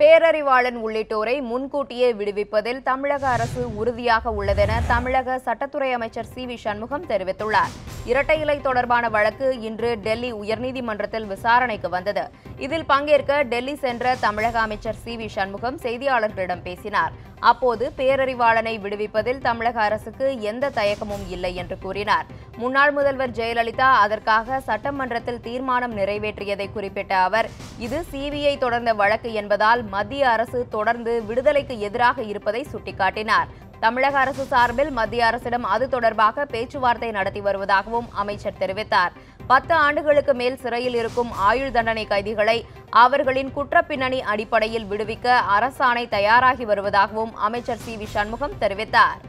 பேரறிவாளன் உள்ளிட்டோரை முன்கூட்டியே விடுவிப்பதில் தமிழக அரசு உறுதியாக உள்ளதென தமிழக சட்டத்துறை அமைச்சர் சி வி சண்முகம் தெரிவித்துள்ளார். இரட்டை இலை தொடர்பான வழக்கு இன்று டெல்லி உயர்நீதிமன்றத்தில் விசாரணைக்கு வந்தது. இதில் பங்கேற்க டெல்லி சென்ற தமிழக அமைச்சர் சி வி சண்முகம் செய்தியாளர்களிடம் பேசினார். அப்போது பேரறிவாளனை விடுவிப்பதில் தமிழக அரசுக்கு எந்த தயக்கமும் இல்லை என்று கூறினார். முன்னாள் முதல்வர் ஜெயலலிதா அதற்காக சட்டமன்றத்தில் தீர்மானம் நிறைவேற்றியதை குறிப்பிட்ட அவர் இது சிபிஐ தொடர்ந்த வழக்கு என்பதால் மத்திய அரசு தொடர்ந்து விடுதலைக்கு எதிராக இருப்பதை சுட்டிக்காட்டினார். தமிழக அரசு சார்பில் மத்திய அரசிடம் அது தொடர்பாக பேச்சுவார்த்தை நடத்தி வருவதாகவும் அமைச்சர் தெரிவித்தார். பத்து ஆண்டுகளுக்கு மேல் சிறையில் இருக்கும் ஆயுள் தண்டனை கைதிகளை அவர்களின் குற்றப்பின்னணி அடிப்படையில் விடுவிக்க அரசாணை தயாராகி வருவதாகவும் அமைச்சர் சி. வி. சண்முகம் தெரிவித்தார்.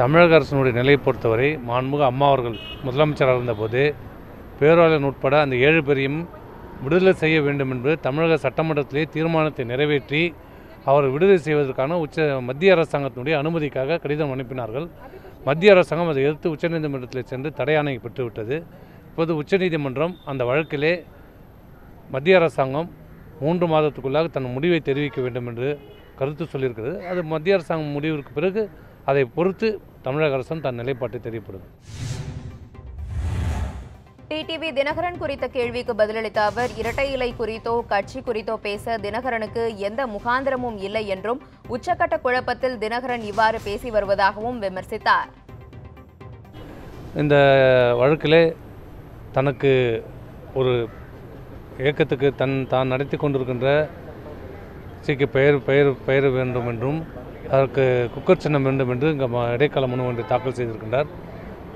தமிழக அரசினுடைய நிலையை பொறுத்தவரை மாண்புக அம்மா அவர்கள் முதலமைச்சராக இருந்தபோது பேராளன் உட்பட அந்த ஏழு பேரையும் விடுதலை செய்ய வேண்டும் என்று தமிழக சட்டமன்றத்திலே தீர்மானத்தை நிறைவேற்றி அவர் விடுதலை செய்வதற்கான உச்ச மத்திய அரசாங்கத்தினுடைய அனுமதிக்காக கடிதம் அனுப்பினார்கள். மத்திய அரசாங்கம் அதை எதிர்த்து உச்சநீதிமன்றத்தில் சென்று தடையாணை பெற்றுவிட்டது. இப்போது உச்சநீதிமன்றம் அந்த வழக்கிலே மத்திய அரசாங்கம் மூன்று மாதத்துக்குள்ளாக தன் முடிவை தெரிவிக்க வேண்டும் என்று கருத்து சொல்லியிருக்கிறது. அது மத்திய அரசாங்கம் முடிவிற்கு பிறகு அதை பொறுத்து தமிழக அரசும் தன் நிலைப்பாட்டை தெரியப்படுது டிடிவி தினகரன் குறித்த கேள்விக்கு பதிலளித்த அவர் இரட்டை இலை குறித்தோ கட்சி குறித்தோ பேச தினகரனுக்கு எந்த முகாந்திரமும் இல்லை என்றும் உச்சக்கட்ட குழப்பத்தில் தினகரன் இவ்வாறு பேசி வருவதாகவும் விமர்சித்தார். இந்த வழக்கிலே தனக்கு ஒரு இயக்கத்துக்கு தன் தான் நடத்தி கொண்டிருக்கின்ற சிக்கு பெயர் பெயர் பெயர் வேண்டும் என்றும் அதற்கு குக்கர் சின்னம் வேண்டும் என்று இங்கே இடைக்கால மனு ஒன்றை தாக்கல் செய்திருக்கின்றார்.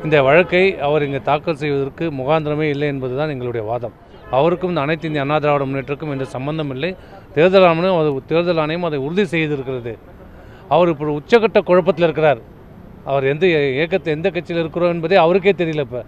இந்த வழக்கை அவர் இங்கே தாக்கல் செய்வதற்கு முகாந்திரமே இல்லை என்பதுதான் எங்களுடைய வாதம். அவருக்கும் இந்த அனைத்து இந்திய அண்ணா திராவிட முன்னேற்றக்கும் எந்த சம்பந்தம் இல்லை. தேர்தல் ஆணையம் அது தேர்தல் ஆணையம் அதை உறுதி செய்திருக்கிறது. அவர் இப்போ உச்சகட்ட குழப்பத்தில் இருக்கிறார். அவர் எந்த இயக்கத்தை எந்த கட்சியில் இருக்கிறோம் என்பதே அவருக்கே தெரியல இப்போ.